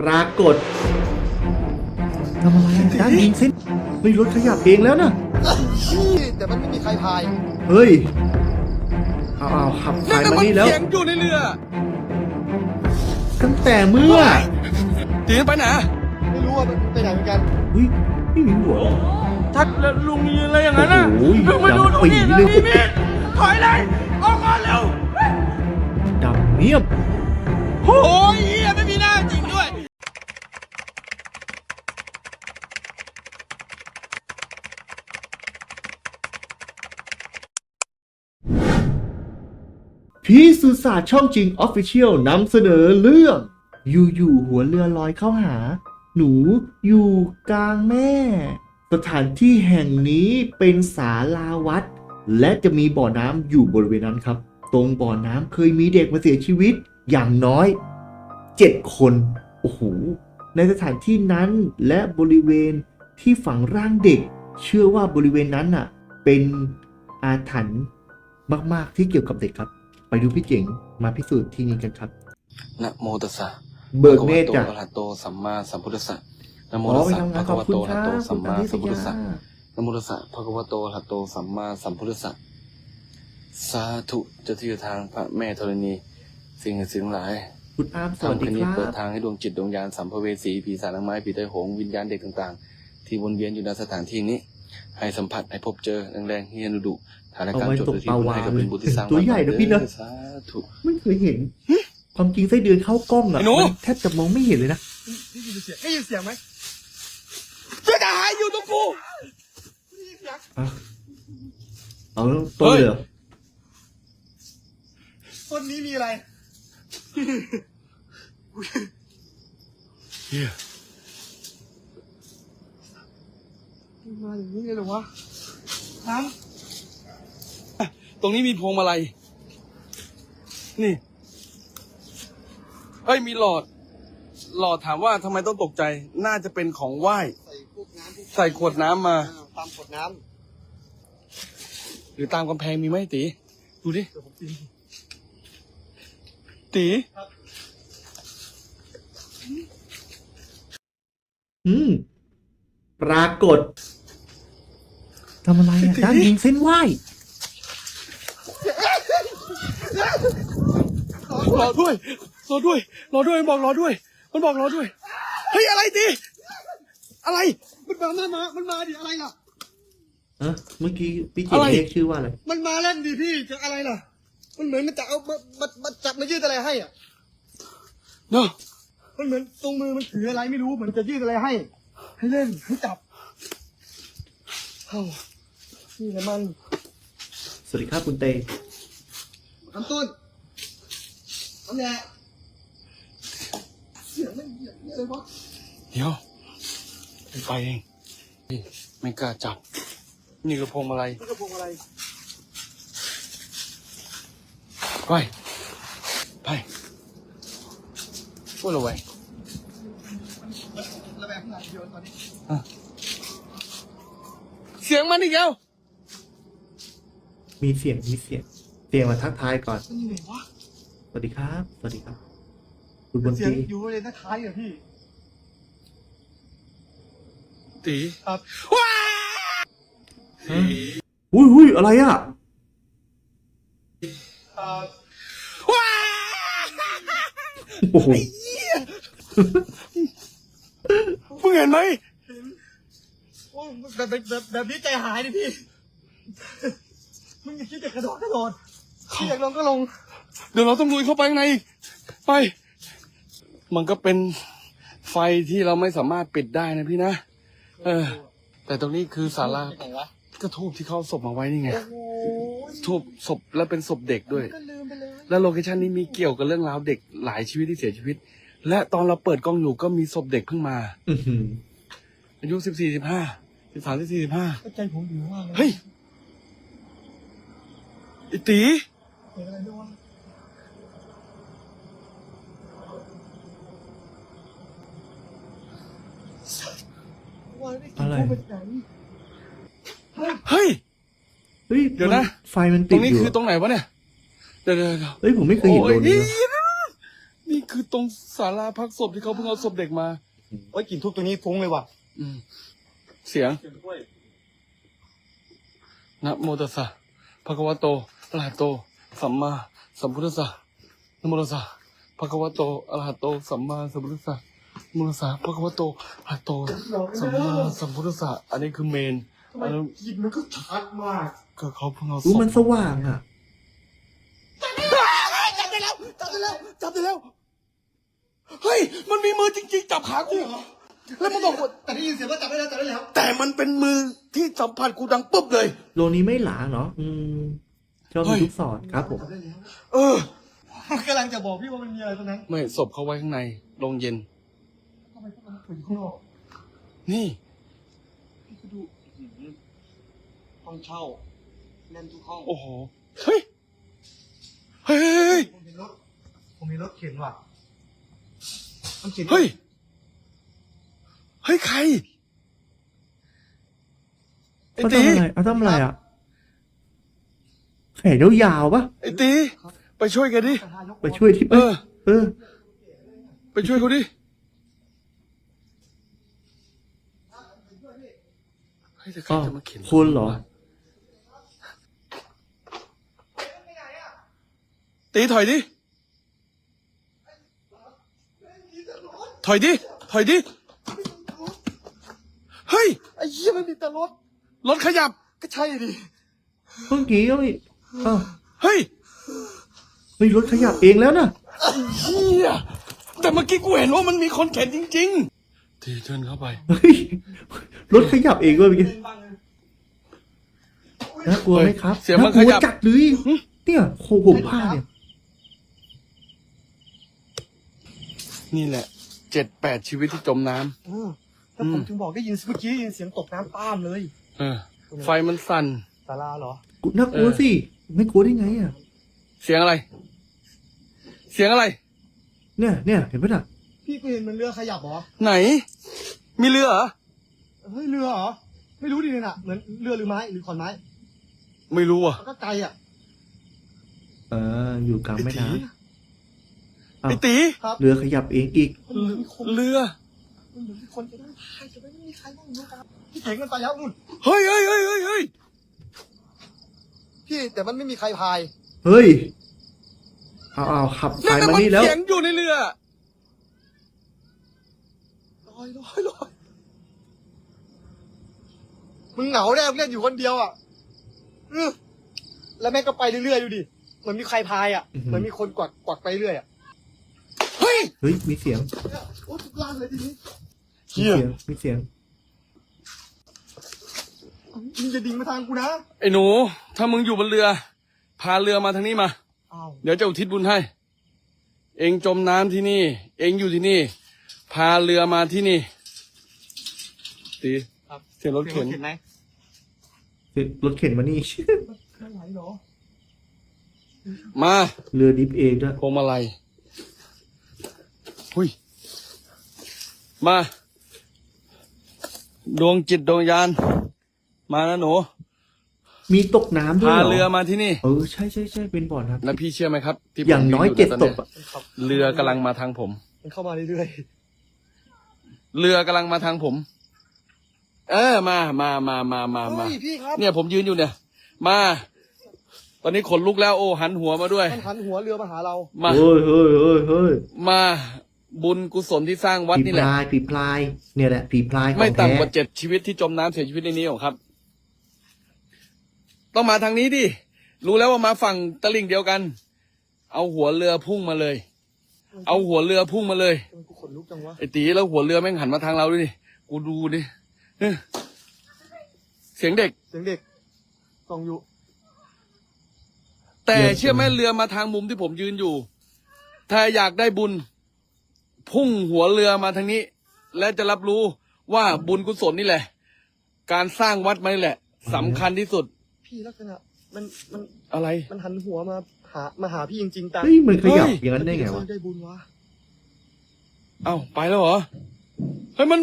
ปรากฏทำอะไรด้านยิงเส้นเฮ้ยรถขยับเองแล้วนะแต่มันไม่มีใครพายเฮ้ยเอาเอาขับถ่ายมานี่แล้วเขียนอยู่ในเรือ ตั้งแต่เมื่อตีไปไหนไม่รู้ว่ามันไปไหนเหมือนกันอุ้ยไม่มีหัวทักแล้วลุงยืนอะไรอย่างนั้นน่ะโอ้โหลุงมาดูตรงนี้ดำปีนะเลยพี่มีดถอยเลยออกก่อนเร็วดำเนียบโอ้ยเหี้ยไม่มีหน้าจริงด้วย พีสุศาสตร์ช่องจริงออฟฟิเชียลนำเสนอเรื่องอยู่ๆหัวเรือลอยเข้าหา หนูอยู่กลางแม่ สถานที่แห่งนี้เป็นศาลาวัด และจะมีบ่อน้ำอยู่บริเวณนั้นครับ ตรงบ่อน้ำเคยมีเด็กมาเสียชีวิตอย่างน้อย7คน โอ้โห ในสถานที่นั้นและบริเวณที่ฝังร่างเด็ก เชื่อว่าบริเวณนั้นน่ะ เป็นอาถรรพ์มาก ๆ ที่เกี่ยวกับเด็กครับ ไปดูพี่เจ๋งมาพิสูจน์ที่นี่กันครับ นะโมตัสสะเบิกเนตรจ้ะภะคะวะโตอะระหะโตสัมมาสัมพุทธัสสะนะโมอ๋อตัสไปสะทำงานขอบภะคะวะคุณโตคอะรัระหะโตบสัคุมณมาตานิสสัมพุทยาธัสสะนะโมตัสสะภะคะวะโตอะระหะโตสัมมาสัมพุทธัสสะสาธุเจ้าที่เจ้าทางพระแม่ธรณี สิ่งศักดิ์สิทธิ์ทั้งหลายคุณอามสวัสทำดีคืนคนี้รัเปิดบทางให้ดวงจิตดวงญาณสัมภเวสีผีสางนางไม้ผีไตโหงวิญญาณเด็กต่างๆ ที่วนเวียนอยู่ในสถานที่นี้ ให้สัมผัสให้พบเจอแรงๆเฮียนดุๆฐานการจดหรือที่บุญให้กับเป็นบุญที่สร้างตัวใหญ่นะพี่นะสาธุไม่เคยเห็น ความจริงไส้เดือนเข้ากล้องอะไอ้หนูมันแทบจะมองไม่เห็นเลยนะได้ยินเสียงได้ยินเสียงไหมช่วยทหารอยู่ตรงกูอะเอาต้นเลยเหรอต้นนี้มีอะไร เฮีย มาอย่างนี้เลยเหรอวะน้ตรงนี้มีพวงมาลัย นี่ เอ้ยมีหลอด หลอดถามว่าทำไมต้องตกใจ น่าจะเป็นของไหว้ำใส่พวกน้ำพวกใส่ขวดน้ำมา อ่าตามขวดน้หรือตามกำแพงมีไหมตีดูดิำเดี๋ยวผมตีตีอืม ปรากฏ ทำอะไรอะด้านยิงเส้นไหวรอด้วยรอด้วยรอด้วยมันบอกรอด้วย มันบอกรอด้วยเฮ้ยอะไรตีอะไรมันมามันมามันมาดิอะไรล่ะเอะเมื่อกี้พี่เจ๋งอะไรเรียกชื่อว่าอะไรมันมาเล่นดิพี่จะอะไรล่ะ มันเหมือนมันจะเอามามามาจับมายืดอะไรให้อะเนาะมันเหมือนตรงมือมันถืออะไรไม่รู้เหมือนจะยืดอะไรให้ ให้เล่นให้จับเอ้า นี่แหละมันสวัสดีครับคุณเตทำต้นนั่นแหละเสียงไม่เหยียบเลยวะเดี๋ยวไปเองนี่ไม่กล้าจับ นี่กระพวงอะไรมันกระพงอะไร ไป ไปพูดเอาไว้ระแวงขนาดเดียวตอนนี้เสียงมันอีกแล้ว มีเสียงมีเสียงเสียงมาทักทายก่อนมันอยู่ไหนวะสวัสดีครับ สวัสดีครับ คุณบนเสียงตีอยู่เลยท้ายๆเหรอพี่ตีครับว้าฮะอุ้ยอุ้ยอะไรอะครับว้าโอ้โหเพิ่งเห็นไหมโอ้แบบแบบแบบแบบนี้ใจหายดิพี่ มึงอย่าคิดจะกระโดดกระโดดพี่อยากลงก็ลง เดี๋ยวเราต้องลุยเข้าไปข้างในอีกไป มันก็เป็นไฟที่เราไม่สามารถปิดได้นะพี่นะ เออ แต่ตรงนี้คือศาลาไหนวะก็ทูบที่เขาเอาศพมาไว้นี่ไง โอ้โหทูบศพและเป็นศพเด็กด้วย ก็ลืมไปเลย แล้วโลเคชันนี้มีเกี่ยวกับเรื่องราวเด็กหลายชีวิตที่เสียชีวิต และตอนเราเปิดกล้องอยู่ก็มีศพเด็กเพิ่งมาอื้อหืออายุสิบสี่สิบห้าสิบสามสิบสี่สิบห้าก็ใจผมอยู่ว่างเฮ้ย ไอตีเกิดอะไรด้วยวะว่าไม่กินทูบไปไหนเฮ้ย เฮ้ยเดี๋ยวนะมัไฟมันตติรดงนี้อยู่คือตรงไหนวะเนี่ย เดี๋ยวเดี๋ยวเดี๋ยวเฮ้ยผมไม่เคยเห็นโดนนี้โอ้ยนี่นี่คือตรงศาลาพักศพที่เขาเพิ่งเอาศพเด็กมา โอ้ยกลิ่นทุบตัวนี้ฟุ้งเลยว่ะอืม เสียงนะโมตัสสะภะคะวะโต อะระหะโต สัมมาสัมพุทธัสสะนะโมตัสสะภะคะวะโตอะระหะโต สัมมาสัมพุทธัสสะนะโมตัสสะภะคะวะโตอะระหะโต สัมมาสัมพุทธัสสะอันนี้คือเมนทำไมอันนั้นกลิ่นมันก็ชัดมากก็เขาเพิ่งเอาศอู้พมันสว่างอะ จับได้แล้ว จับได้แล้ว จับได้แล้ว เฮ้ย มันมีมือจริง ๆ จับขากูแล้วมันบอกว่าแต่ได้ยินเสียงว่าจับได้แล้วจับได้แล้ว แต่มันเป็นมือที่สัมผัสกูดังปุ๊บเลย โลนี้ไม่หลาเนาะอืม ชอบเฮ้มียลูกศรครับผมจับได้แล้วเออกำลังจะบอกพี่ว่ามันมีอะไรตรงนั้นไม่ศพเขาไว้ข้างในโรงเย็นทำไมพวกมันถึงข้างนอกนี่พี่ก็ดูอื้อหือห้องเช่าแน่นทุกห้องโอ้โหเฮ้ยเฮ้ยเฮ้ยผมเห็นรถผมเห็นรถเข็นว่ะมันเข็นเฮ้ยเฮ้ยใครไอ้เขาตีทำอะไรเขาทำอะไรอะ แขนยาวๆปะไอ้ตีไปช่วยกันดิ ไปช่วยที่เออ เออ ไปช่วยเขาดิเฮ้ยแต่ใครอ้าวจะมาเข็นคนเหรอ ตีถอยดิ ถอยดิ ถอยดิ เฮ้ย ไอ้เหี้ยมันมีแต่รถ รถขยับ ก็ใช่ดิ เมื่อกี้ก็มี อ้าวเฮ้ยเฮ้ยรถขยับเองแล้วนะเฮียแต่เมื่อกี้กูเห็นว่ามันมีคนเข็นจริงๆทีเชิญเข้าไปเฮ้ยรถขยับเองด้วยเมื่อกี้น่ากลัวไหมครับเสียงมันากลัวขยับจัดเลยเนี่ยโคผมผ้าเนี่ย นี่แหละเจ็ดแปดชีวิตที่จมน้ำเออแล้วผมถึงบอกได้ยินเมื่อกี้ได้ยินเสียงตกน้ำป้ามเลย เออ ไฟมันสั่นศาลาเหรอ กูน่ากลัวสิ ไม่กลัวได้ไงอะ เสียงอะไร เสียงอะไร เนี่ยเนี่ยเห็นปะน่ะ พี่ก็เห็นมันเรือขยับเหรอ ไหน มีเรือเหรอ เฮ้ยเรือเหรอ ไม่รู้ดิเนี่ยน่ะ เหมือนเรือหรือไม้หรือขอนไม้ไม่รู้อะ แล้วก็ไกลอะ เออ อยู่กลางแม่น้อ้าวไอตี ครับำเรือขยับเองอีก มันเหมือนมีคนเรือ มันเหมือนมีคนจะนั่งพายจะไม่มีใครนั่งอยู่กันพี่เจ๋งมันไปแล้วนู่นเฮ้ยเฮ้ยเฮ้ยเฮ้ยเฮ้ย พี่แต่มันไม่มีใครพายเฮ้ยเอาเอาขับไปนั่นน่ะมามันนี่แล้วเสียงอยู่ในเรือลอยลอยลอยมึงเหงาแน่มึงเล่นอยู่คนเดียวอะอื้อแล้วแม่งก็ไปเรื่อยๆดูดิเหมือนมีใครพายอะอือหือเหมือนมีคนกวักกวักไปเรื่อยอะเฮ้ยเฮ้ยมีเสียงโอ้ทุกล่างเลยทีนี้เหี้มียเสียงมีเสียงมึงจะดิ่งมาทางกูนะไอ้หนู ถ้ามึงอยู่บนเรือ พาเรือมาทางนี้มา อ้าวเดี๋ยวจะอุทิศบุญให้ เองจมน้ำที่นี่ เองอยู่ที่นี่ พาเรือมาที่นี่ตีครับเสียงรถเข็นเห็นไหมรถเข็นมานี่ไม่ไหวเหรอมาเรือดิฟเองด้วยพวงมาลัยหุยมา ดวงจิตดวงยาน มานะหนู มีตกน้ำด้วยพาเหรอเรือมาที่นี่ เออใช่ใช่ใช่เป็นบ่อน้ำแล้วพี่เชื่อไหมครับ ที่ผมอย่างน้อยนเจ็ดตตนี้กอะมันขับเรือกำลังมาทางผม มันเข้ามาเรื่อยเรือกำลังมาทางผม เออมามามามามาๆมา เฮ้ยพี่ครับเนี่ยผมยืนอยู่เนี่ย มา ตอนนี้ขนลุกแล้วโอ้หันหัวมาด้วย มันหันหัวเรือมาหาเรา มา เฮ้ยเฮ้ยเฮ้ยเฮ้ยมาบุญกุศลที่สร้างวัดผีนี่พแหละ ลายผีพลาย เนี่ยแหละผีพลายของไม่แท้ต่ำกว่าเจ็ดชีวิตที่จมน้ำเสียชีวิตในนี้หรอกครับ ต้องมาทางนี้ดิ รู้แล้วว่ามาฝั่งตลิ่งเดียวกัน เอาหัวเรือพุ่งมาเลย เอาหัวเรือพุ่งมาเลยทำไมกูขนลุกจังวะไอ้ตีแล้วหัวเรือแม่งหันมาทางเราด้วยดิกูดูดิเอ้ยเสียงเด็ก เสียงเด็กส่องอยู่ แต่เชื่อไหมเรือมาทางมุมที่ผมยืนอยู่ ถ้าอยากได้บุญ พุ่งหัวเรือมาทางนี้ และจะรับรู้ว่าบุญกุศลนี่แหละ การสร้างวัดมานี่แหละสำคัญที่สุด พี่ลักษณะมันมันอะไร มันหันหัวมาหามาหาพี่จริงๆแต่เฮ้ยมันขยับเฮ้ยอย่างนั้นได้ไงวะ ได้บุญวะเอ้าไปแล้วเหรอ เฮ้ยมัน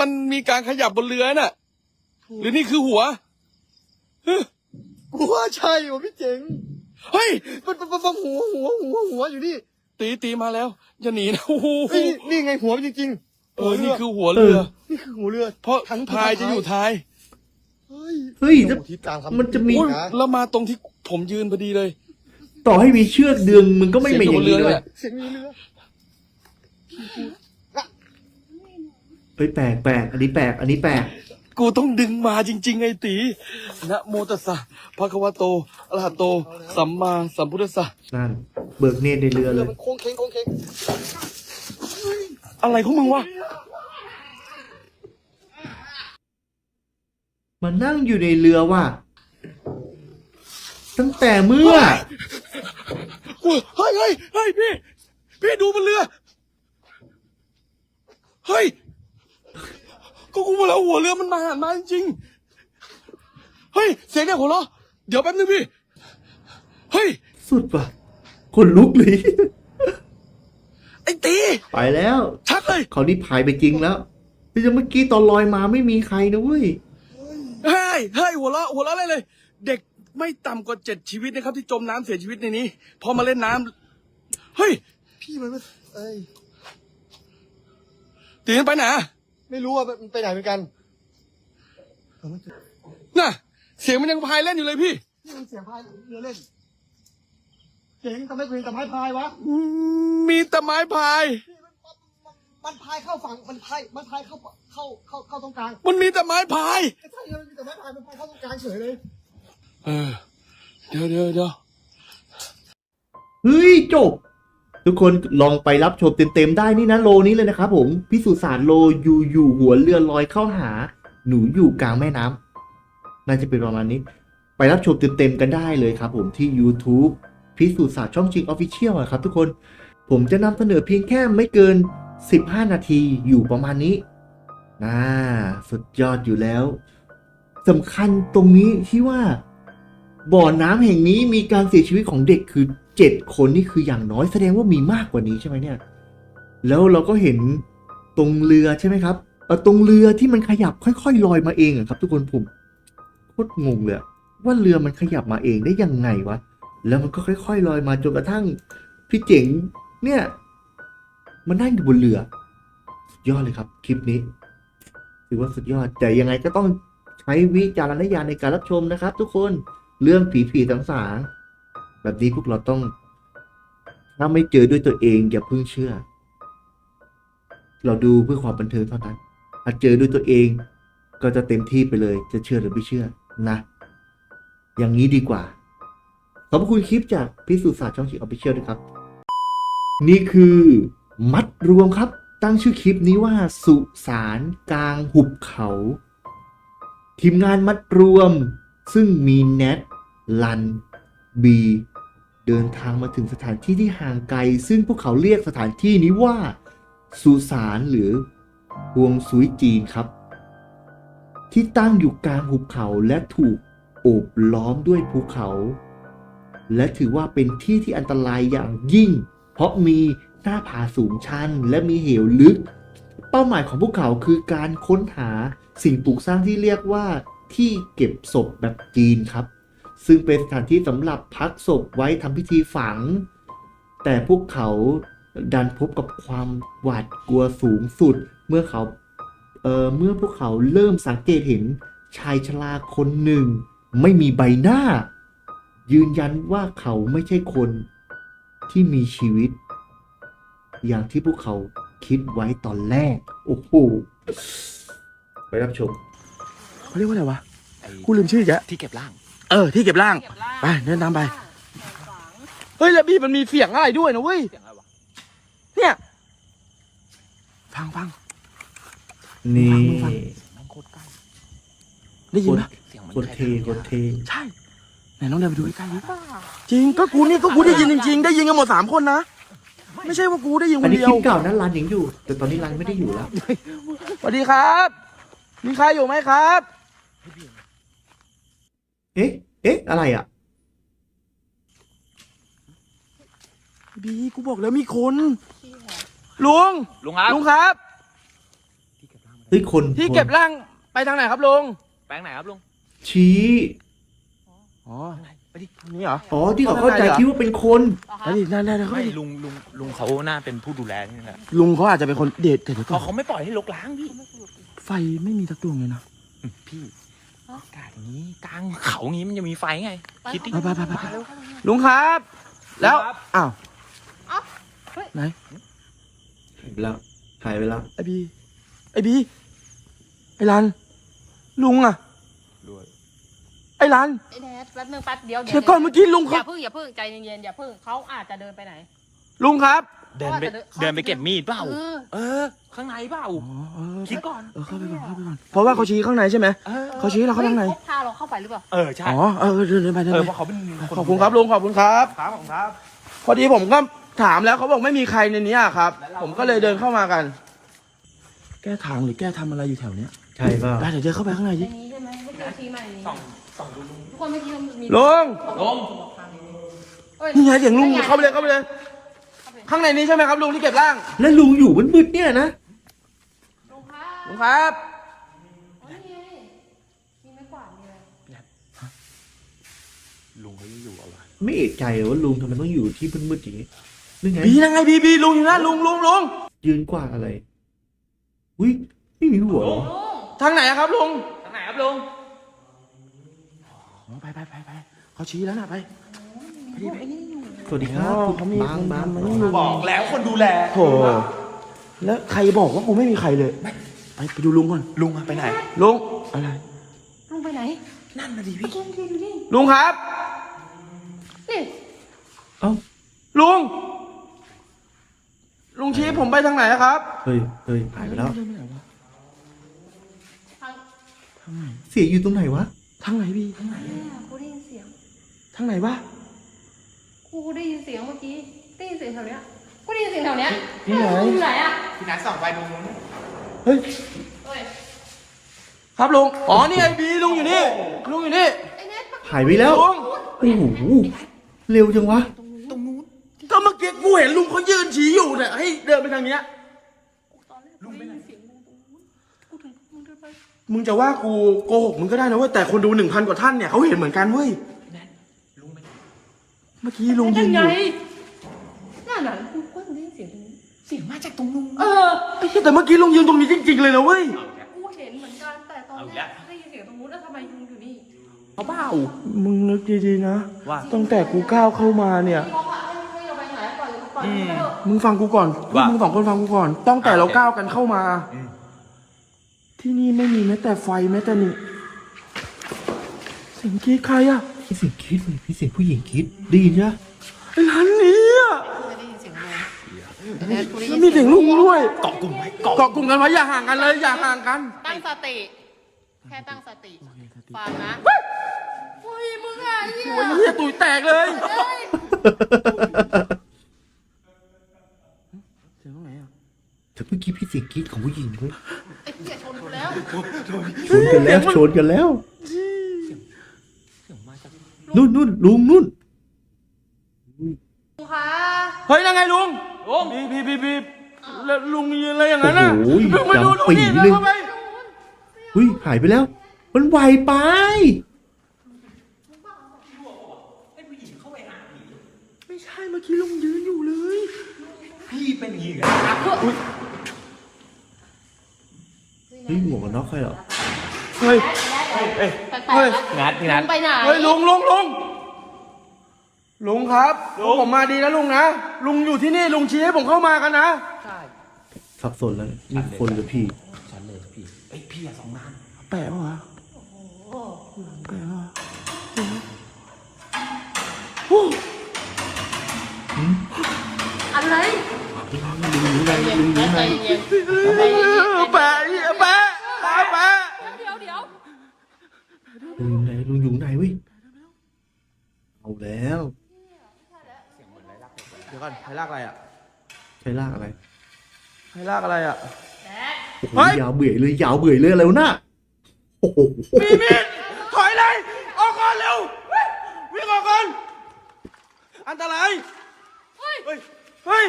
มันมีการขยับบนเรือน่ะ หรือนี่คือหัวเฮ้ยกูว่าใช่ว่ะพี่เจ๋งเฮ้ยมันมันมันมันหัวหัวหัวหัวอยู่นี่ตีตีมาแล้วอย่าหนีนะโอ้โหเฮ้ยนี่ไงหัวมันจริงๆเออนี่คือหัวเรือ นี่คือหัวเรือ เพราะทั้งพายจะอยู่ท้าย เฮ้ยเฮ้ยโอ้ถ้าโหทิศกลางครับมันจะมี โอ้ยนะแล้วมาตรงที่ผมยืนพอดีเลยต่อให้มีเชือกดึงมึงก็ไม่เป็นอย่างนี้เสียงอยู่บนเรือเลเนี่ยยเสียงมีเรือเฮ้ยแปลกแปลกอันนี้แปลกอันนี้แปลกกูต้องดึงมาจริง ๆ ไอ้ตีนะโมตัสสะภะคะวะโตอะระหะโต สัมมาสัมพุทธัสสะนั่น เบิกเนตรในเรือเลเรือย มันโค้งเคงโค้งเคงอะไรของมึงวะ มานั่งอยู่ในเรือว่ะ ตั้งแต่เมื่อเฮ้ยเฮ้ยเฮ้ยเฮ้ยพี่ พี่ดูบนเรือ เฮ้ย ก็กูบอกแล้วหัวเรือมันมาหันมาจริงๆเฮ้ย เสียงเนี่ยหัวเราะเดี๋ยวแป๊บนึงพี่ เฮ้ย สุดว่ะคนลุกเลย ไอ้ตีไปแล้ว ชักเลยเขานี่พายไปจริงแล้วแต่เมื่อกี้ตอนลอยมาไม่มีใครนะเว้ย เฮ้ยเฮ้ยหัวเราะหัวเราะอะไรเลย เด็กไม่ต่ำกว่าเจ็ดชีวิตนะครับ ที่จมน้ำเสียชีวิตในนี้พอมาเล่นน้ำเฮ้ยพี่มันไม่เอ้ยตีมันไปไหนอะไม่รู้ว่ามันไปไหนเหมือนกันเออมันจะน่ะ เสียงมันยังพายเล่นอยู่เลยพี่ นี่มันเสียงพายเรือเล่นเจ๋งทำไมเพลงแต่ไม้พายวะมีแต่ไม้พาย นี่ มันมันมันพายเข้าฝั่งมันพายมันพายเข้าเข้าเข้าเข้าตรงกลางมันมีแต่ไม้พายก็ใช่เลยมันมีแต่ไม้พายมันพายเข้าตรงกลางเฉยเลย เออ เดี๋ยวเดี๋ยวเดี๋ยวเฮ้ยจบ ทุกคนลองไปรับชมเต็มๆได้นี่นะโลนี้เลยนะครับผมพิสูจน์ศาสตร์โลอยู่อยู่หัวเรือลอยเข้าหา หนูอยู่กลางแม่น้ำน่าจะเป็นประมาณนี้ ไปรับชมเต็มๆกันได้เลยครับผมที่ YouTube พิสูจน์ศาสตร์ช่องจริงออฟฟิเชียลครับทุกคน ผมจะนำเสนอเพียงแค่ไม่เกิน 15 นาทีอยู่ประมาณนี้น่าสุดยอดอยู่แล้วสำคัญตรงนี้ที่ว่า บ่อน้ำแห่งนี้มีการเสียชีวิตของเด็กคือเจ็ดคนนี่คืออย่างน้อยแสดงว่ามีมากกว่านี้ใช่ไหมเนี่ย แล้วเราก็เห็นตรงเรือใช่ไหมครับตรงเรือที่มันขยับค่อยๆลอยมาเองอะครับ ทุกคนผมโคตรงงเลยว่าเรือมันขยับมาเองได้ยังไงวะ แล้วมันก็ค่อย ๆ ลอยมาจนกระทั่งพี่เจ๋งเนี่ย มันนั่งอยู่บนเรือสุดยอดเลยครับ คลิปนี้ ถือว่าสุดยอด แต่ยังไงก็ต้องใช้วิจารณญาณในการรับชมนะครับ ทุกคนเรื่องผีผีสางๆแบบนี้พวกเราต้อง ถ้าไม่เจอด้วยตัวเอง อย่าเพิ่งเชื่อ เราดูเพื่อความบันเทิงเท่านั้นถ้าเจอด้วยตัวเอง ก็จะเต็มที่ไปเลย จะเชื่อหรือไม่เชื่อนะ อย่างนี้ดีกว่าขอบคุณคลิปจากพิสูจน์ศาสตร์ช่องชิออฟฟิเชียลด้วยครับ นี่คือ มัดรวมครับ ตั้งชื่อคลิปนี้ว่าสุสานกลางหุบเขา ทีมงานมัดรวม ซึ่งมีแนทลันบีเดินทางมาถึงสถานที่ที่ห่างไกล ซึ่งพวกเขาเรียกสถานที่นี้ว่า สุสานหรือฮวงซุยจีนครับ ที่ตั้งอยู่กลางหุบเขาและถูกโอบล้อมด้วยภูเขา และถือว่าเป็นที่ที่อันตรายอย่างยิ่ง เพราะมี หน้าผาสูงชันและมีเหวลึก เป้าหมายของพวกเขาคือการค้นหาสิ่งปลูกสร้างที่เรียกว่าที่เก็บศพแบบจีนครับ ซึ่งเป็นสถานที่สำหรับพักศพไว้ทำพิธีฝัง แต่พวกเขาดันพบกับความหวาดกลัวสูงสุด เมื่อเขาเอ่อเมื่อพวกเขาเริ่มสังเกตเห็นชายชราคนหนึ่ง ไม่มีใบหน้า ยืนยันว่าเขาไม่ใช่คนที่มีชีวิต อย่างที่พวกเขาคิดไว้ตอนแรก โอ้โห ไปรับชม เขาเรียกว่าอะไรวะกูลืมชื่ออีกแล้วที่เก็บร่าง เออ ที่เก็บร่าง ไปเดินตามไป เฮ้ย แล้วพี่มันมีเสียงอะไรด้วยนะเว้ยเสียงอะไรวะเนี่ย ฟังฟังนี่ฟังมันโคตรใกล้ ได้ยินปะเสียงมันคนเทคนเท ใช่ ไหนน้องเดินไปดูใกล้ๆดิจริง ก็กูนี่ก็กูได้ยินจริง ๆ ได้ยินกันหมดสามคนนะ ไม่ใช่ว่ากูได้ยินคอันนนี้เดียควลิปเก่านะร้านยังอยู่ แต่ตอนนี้ร้านไม่ได้อยู่แล้ว สวัสดีครับ มีใครอยู่ไหมครับ เอ๊ะ เอ๊ะ อะไรอะบีกูบอกแล้วมีคน ลุง ลุงครับลุงครับ เฮ้ย คนที่คนเก็บร่างไปทางไหนครับลุง แปลงไหนครับลุงชี้ อ๋อไปดิ นี่เหรออ๋อที่เขาเข้าใจคิดว่าเป็นคนไปดินั่นนั่นเขาไม่ดิลุงลุงลุงเขาน่าเป็นผู้ดูแลนี่แหละลุงเขาอาจจะเป็นคนเด็ดแต่เดี๋ยวก่เขาอนเขาไม่ปล่อยให้ลกล้างพี่ไฟไม่มีสักดวงเลยนะอืมพี่อากาศอย่างนี้กลางเขาอย่างนี้มันจะมีไฟไงคิดดิไปไปไปไปไปลุงครับ แล้วอ้าวหายไปแล้วหายไปแล้วไอบีไอบีไอรันลุงอะไอรันไอ้แนทแป๊บนึงแป๊บเดียวเดี๋ยวก่อนเมื่อกี้ลุงอเขาย่าเพิ่งอย่าเพิ่งใจเย็นๆอย่าเพิ่งเขาอาจจะเดินไปไหน ลุงครับ เดินไปเขาอาจจะเดิน เดินไปเก็บมีดเปล่า เออ เออ ข้างในเปล่าอ๋อเออคิดก่อน เออเข้าไปก่อนเข้าไปก่อนเพราะว่าเขาชี้ข้างในใช่ไหมเออ เขาชี้เราเข้าทางไหนฮ้ยพาเราเข้าไปหรือเปล่า เออ ใช่ อ๋อเออเดินเดินไปเดินเออไปเพราะเขาเป็นนขอบคุณครับลุงขอบคุณครับ ครับผมครับ พอดีผมก็ถามแล้วเขาบอกไม่มีใครในนี้อะครับ ผมก็เลยเดินเข้ามากัน แก้ทางหรือแก้ทำอะไรอยู่แถวเนี้ยใช่ป่ะได้เดี๋ยวเดินเข้าไปข้างในในดินี้ใช่ไหมเมื่อกี้ชี้มาในนี้ ทุกคนเมื่อกี้มีลุงเอ้ยนี่ไงเสียงลุงเข้าไปเลยเข้าไปเลย ข้างในนี้ใช่ไหมครับลุงที่เก็บร่าง แล้วลุงอยู่มืดๆเนี่ยนะลุงคะลุงครับอ๋อนี่ไงมีไม้กวาดมีอะไรลุงเขาจะอยู่เอาวะไม่เอกใจเหรอว่าลุงทำไมต้องอยู่ที่มืดๆอย่างนี้นี่ไงบีนั่งไงบีบีลุงอยู่นะลุงลุงลุงยืนกวาดอะไรอุ้ยไม่มีหัวเหรอทางไหนอะครับลุงทางไหนครับลุงอ๋อ ไปไปไปไปเขาชี้แล้วนะไปสวัสดีครับอ๋อคุณเขามีบางคนบางมาบางนี่บอกแล้วคนดูแลโถแล้วใครบอกว่ากูไม่มีใครเลย ไปไปดูลุงก่อนลุงอะไปไหนลุงอะไรลุงไปไหน นั่นน่ะดิพี่ลุงดูดิลุงครับนี่เอ้าลุง ลุงชี้ผมไปทางไหนอะครับ เฮ้ยเฮ้ยหายไปแล้วทางเสียงอยู่ตรงไหนวะ ทางไหนพี่ทางไหนแม่กูได้ยินเสียง ทางไหนวะกูได้ยินเสียงเมื่อกี้ ได้ยินเสียงแถวเนี้ย กูได้ยินเสียงแถวเนี้ยที่ไหนอยู่ไหนอะพี่นัทส่องไปดูนู้นเฮ้ย เอ้ย ครับลุง อ๋อ นี่ไอ้บีลุงอยู่นี่ ลุงอยู่นี่ ไอ้เนทหายไปแล้ว ลุง โอ้โห เร็วจังวะก็เมื่อกี้กูเห็นลุงเขายืนชี้อยู่เนี่ยให้เดินไปทางเนี้ยตอนแรกกูได้ยิน มึงจะว่ากูโกหกมึงก็ได้นะเว้ยแต่คนดูหนึ่งพันกว่าท่านเนี่ยเขาเห็นเหมือนกันเว้ยเมื่อกี้ลุงยืนอยู่นั่นน่ะกูก็ได้ยินเสียงตรงนี้เสียงมาจากตรงนู้นเออไอ้เหี้ยแต่เมื่อกี้ลุงยืนตรงนี้จริง ๆ เลยนะเว้ยกูเห็นเหมือนกันแต่ตอนแรกได้ยินเสียงตรงนู้นแล้วทำไมยุงอยู่นี่เขาเปล่ามึงนึกดีๆนะว่า ตั้งแต่กูก้าวเข้ามาเนี่ยเขาอะให้ให้เราไปไหนก่อนเลยก่อนเถอะมึงฟังกูก่อนว่ามึงสองคนฟังกูก่อนตั้งแต่เราก้าวกันเข้ามา อืม ที่นี่ไม่มีแม้แต่ไฟแม้แต่นี่เสียงกรีดใครอะพี่เสียงคิดเลยพี่เสียงผู้หญิงคิดไดีใช่ไหมไอ้ร้านนี้อะไม่ได้ยินเสียงลุงไอ้เนทกูได้ยิแล้วนมีเสียงลุงด้วยเกาะกลุ่มไว้เกาะเกาะกลุ่มกันไว้อย่าห่างกันเลยอย่าห่างกันตั้งสติ แค่ตั้งสติฟังนะเฮ้ยมึงอะเหี้ยโอ้ยเฮียตุยแตกเลยเฮ้ย เสียงตรงไหนอะ แต่เมื่อกี้พี่เสียงคิดของผู้หญิงเว้ยไอ้เหี้ยชนกูแล้วชนกันแล้วชนกันแล้วนู่นนู่นลุงนู่นลุงคะเฮ้ยยังไงลุงลุงบีบบีบบีบบีบแล้วลุงยืนอะไรอย่างนั้นน่ะโอ้โหลุงมาดูลุงนี่ดำปีเดินเลยเข้าไปเฮ้ยหายไปแล้ว มันไวไปไม่ใช่เมื่อกี้ลุงยืนอยู่เลย พี่เป็นอย่างนี้เหรอเฮ้ยหมวกกันน็อกใครเหรอ เฮ้ยแปลกๆแล้วนัดพี่นัด ลุงไปไหนเฮ้ยลุงลุงลุงลุงครับผมมาดีนะลุงนะลุงอยู่ที่นี่ลุงชี้ให้ผมเข้ามากันนะสับสนแล้วนี่คนหรือพี่ ฉันเลยพี่เอ้ยพี่อะสองนานแปะปะวะแปะปะวะโอ้อะไร ไหนลุงอยู่ไหนใจเย็นแปะแปะแปะแปะเดี๋ยวเดี๋ยวลุงอยู่ไหนลุงอยู่ไหนว้ยเอาแล้วเดี๋ยวก่อนใครลากอะไรอะใช้ลากอะไรใครลากอะไรอะโอ้โหเฮ้ยยาวเบื่อเลยยาวเบื่อเลยอะไรวน่ะโอ้โหมีมีดถอยเลยออกก่อนเร็ววิ่งออกก่อนอันตรายเฮ้ยเฮ้ย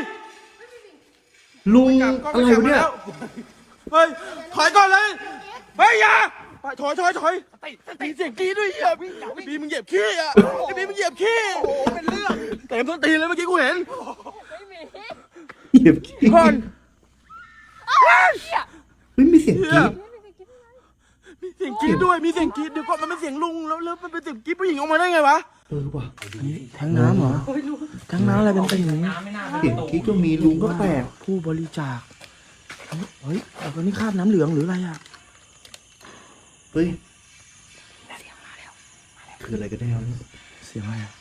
ลุงกลับกล้งอะไรวะเนี่ยกลับมาแล้วเฮ้ย ถอยก่อนเลย เฮ้ยอย่าไปถอยถอยถอยมีเสียงกรีดด้วยเฮียพี่ไอ้บีมึงเหยียบขี้อะไอ้บีมึงเหยียบขี้โอ้เป็นเรื่องเต็มต้นตีนเลยเมื่อกี้กูเห็นเหยียบขี้ก่อนเฮ้ยมีเสียงกรี๊ดมีเสียงกรีดด้วย มีเสียงกรีดเดี๋ยวก่อนมันเป็นเสียงลุงแล้วแล้วมันเป็นเสียงกรีดผู้หญิงออกมาได้ไงวะ เออว่ะแทงน้ำเหรอแทงน้ำอะไรเป็นเป็นอย่างนี้เสียงกรี๊ดก็มีลุงก็แปลกผู้บริจาคเฮ้ยเอาคนนี้คราบน้ำเหลืองหรืออะไรอะเฮ้ยคืออะไรกันแน่วะเนี่ยเสียงอะไรอะ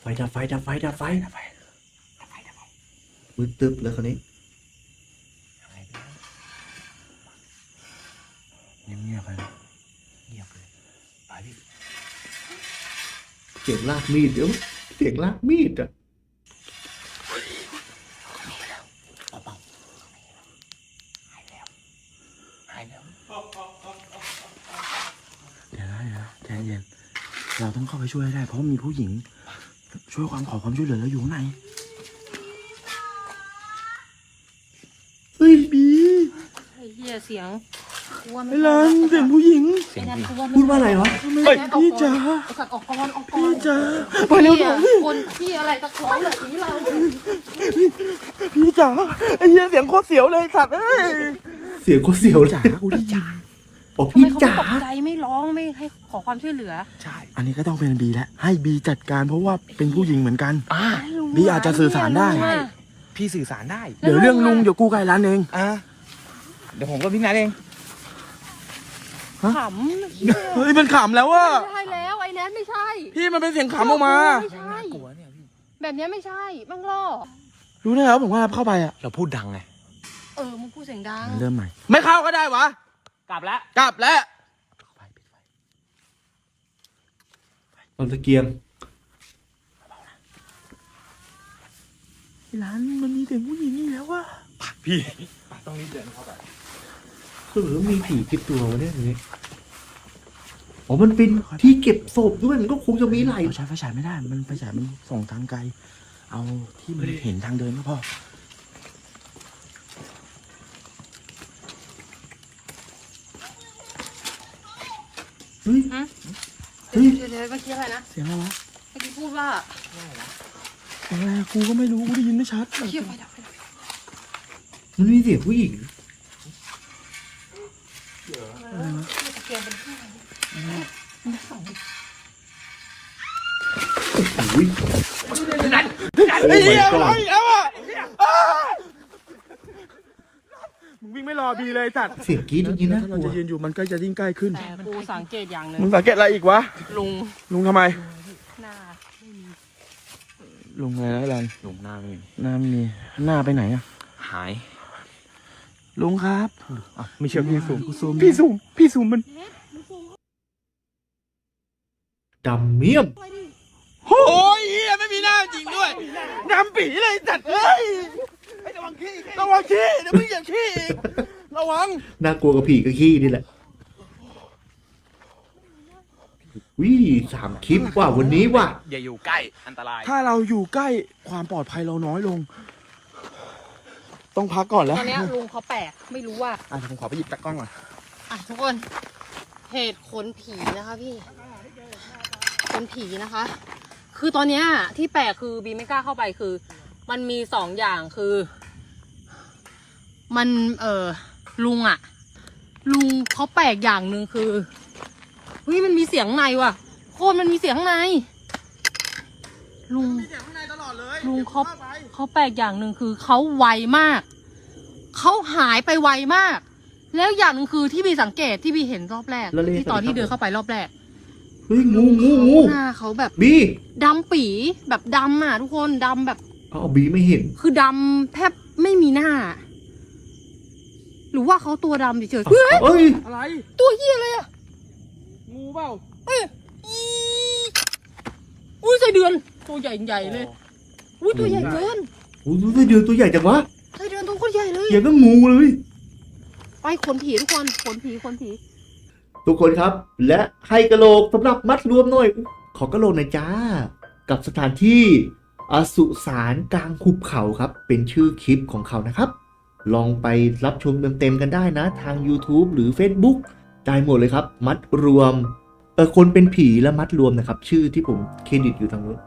ไฟดับไฟดับไฟดับไฟดับไฟดับไฟมืดตึ๊บเลยคนนี้เงียบๆไปนะเสียงลากมีดเดี๋ยวเสียงลากมีดอะเดี๋ยวนะเดี๋ยวนะใจเย็นเราต้องเข้าไปช่วยให้ได้ เพราะมีผู้หญิง ช่วยความขอความช่วยเหลือแล้วอยู่ข้างในเฮ้ยบี ไอ้เหี้ยเสียง กลัวไอ้ลันเสียงผู้หญิงไอ้นั่นกลัวพูดว่าอะไรวะเฮ้ยพี่จ๋าไอ้สัตว์ออกก่อนออกก่อนพี่จ๋าไปเร็วหน่อยหี้ยคนที่อะไรตะโกนแบบนี้เราพี่จ๋าไอ้เหี้ยเสียงโคตรเสียวเลยสัตว์เอ้ยเสียงก็เสียวเลยจ๋ากูได้ยินบอกทำไมพี่เขาจ๋าไม่ตกใจไม่ร้องไม่ให้ขอความช่วยเหลือ ใช่ อันนี้ก็ต้องเป็นบีแล้วให้บีจัดการเพราะว่าเป็นผู้หญิงเหมือนกันอ่าบีอาจจะสื่อสารได้ลุงอะพี่สื่อสารได้ เดี๋ยวเรื่องลุงเดี๋ยวกูไกลร้านเองอ่าเดี๋ยวผมก็พี่นัทเอง ขำเฮ้ยมันขำแล้วว่าไม่ใช่แล้วไอ้แนทไม่ใช่พี่มันเป็นเสียงขำออกมา ไม่ใช่กลัวเนี่ยพี่แบบเนี้ยไม่ใช่มังล่อรู้ได้แล้วผมว่าเข้าไปอะเราพูดดังไง เออมึงพูดเสียงดัง เริ่มใหม่ ไม่เข้าก็ได้วะ กลับแล้ว กลับแล้วตอนตะเกียงร้านมันมีเสียงผู้หญิงอีกแล้วว่ะพี่คือหรื อมีผีเก็บตัววะเนี่ยตรงนี้อ๋อมันเป็นที่เก็บศพด้วยมันก็คงจะมีหลาย เราใช้ไฟฉายไม่ได้ มันไฟฉายมันส่องทางไกล เอาที่มันเห็นทางเดินก็พอ เฮ้ยเดี๋ยวเดี๋ยวเดี๋ยวเมื่อกี้อะไรนะ เสียงอะไรวะเมื่อกี้พูดว่าเสียงอะไรกูก็ไม่รู้ กูได้ยินไม่ชัด เชี่ยไฟดับไฟดับมันมีเสียงผู้หญิงโอ้ยไอ้ เหี้ยก่อะอไรนอีกแล้วอะอ้ามึงวิ่งไม่รอบีเลยสัตว์เสียงกรี๊ดอย่างนี้นะถ้าเราจะยืนอยู่มันก็จะยิ่งใกล้ขึ้น แต่กูสังเกตอย่างหนึ่งมึงสังเกตอะไรอีกวะ ลุง ลุงทำไม หน้า ลุงอะไรนะรันหนุ่มหน้าไม่มีหน้าไม่มีหน้าไปไหนอะหาย ลุงครับอะไม่เชื่อพี่สูงกูซูมพี่ซูมพี่ซูมมันดำเมี่ยมโอ้ยเฮียไม่มีหน้าจริงด้วยน้ำปีเลยจัดเอ้ยระวังขี้ระวังขี้เดี๋ยวมึงเหยียบขี้อีกระวังน่ากลัวกับผีกับขี้นี่แหละวิสามคลิปว่ะวันนี้ว่ะอย่าอยู่ใกล้อันตราย ถ้าเราอยู่ใกล้ความปลอดภัยเราน้อยลง ต้องพักก่อนแล้วตอนเนี้ยลุงเขาแปลกไม่รู้ว่า อะผมขอไปหยิบตะกล้องก่อนอะทุกคนเหตุขนผีนะคะพี่ขนผีนะคะ คือตอนเนี้ยที่แปลกคือบีไม่กล้าเข้าไปคือ มันมีสองอย่างคือ มันเออลุงอะลุงเขาแปลกอย่างหนึ่งคือเฮ้ยมันมีเสียงข้างในว่ะ โคตรมันมีเสียงข้างในลุงเสียงข้างในตลอดเลยลุงเขาเขา แปลกอย่างหนึ่งคือเขาไวมาก เขาหายไปไวมาก แล้วอย่างหนึ่งคือที่บีสังเกตที่บีเห็นรอบแรกแล้วเลขที่ตอนที่อะไรครับเดินเข้าไปรอบแรกเฮ้ยงูงูงูหน้าเขาแบบบีดำปีแบบดำอะทุกคนดำแบบเอาบีไม่เห็น คือดำแทบไม่มีหน้า หรือว่าเขาตัวดำเฉยๆเฮ้ยเอ้ยอะไรตัวเฮียอะไรอะงูเปล่าเอ้ยอีอุ้ยไส้เดือนตัวใหญ่ใหญ่ๆเลย อุ้ยตัวใหญ่เกินโอ้ยดูไส้เดือนตัวใหญ่จังวะไส้เดือนตัวโคนใหญ่เลยอย่างก็งูเลย ไปขนผีทุกคนขนผีขนผีทุกคนครับ และให้กะโหลกสำหรับมัดรวมหน่อย ขอกะโหลกหน่อยจ้า กับสถานที่อสุสานกลางหุบเขาครับ เป็นชื่อคลิปของเขานะครับ ลองไปรับชมเต็มๆกันได้นะ ทาง YouTube หรือ Facebook ได้หมดเลยครับ มัดรวมเออคนเป็นผีและมัดรวมนะครับ ชื่อที่ผมเครดิตอยู่ทางนู้น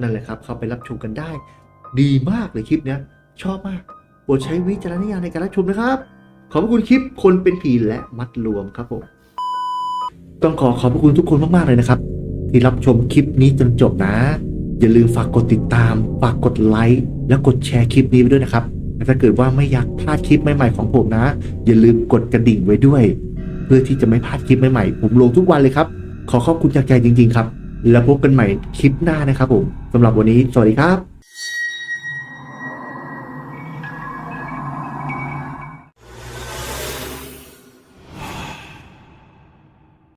นั่นแหละครับ เข้าไปรับชมกันได้ ดีมากเลยคลิปเนี้ยชอบมากโปรดใช้วิจารณญาณในการรับชมนะครับ ขอบพระคุณคลิปคนเป็นผีและมัดรวมครับผมต้องขอขอบพระคุณทุกคนมากๆเลยนะครับ ที่รับชมคลิปนี้จนจบนะ อย่าลืมฝากกดติดตาม ฝากกดไลค์และกดแชร์คลิปนี้ไปด้วยนะครับและถ้าเกิดว่าไม่อยากพลาดคลิปใหม่ๆของผมนะ อย่าลืมกดกระดิ่งไว้ด้วย เพื่อที่จะไม่พลาดคลิปใหม่ๆผมลงทุกวันเลยครับ ขอขอบคุณจากใจจริง ๆ ครับ แล้วพบกันใหม่คลิปหน้านะครับผมสำหรับวันนี้ สวัสดีครับ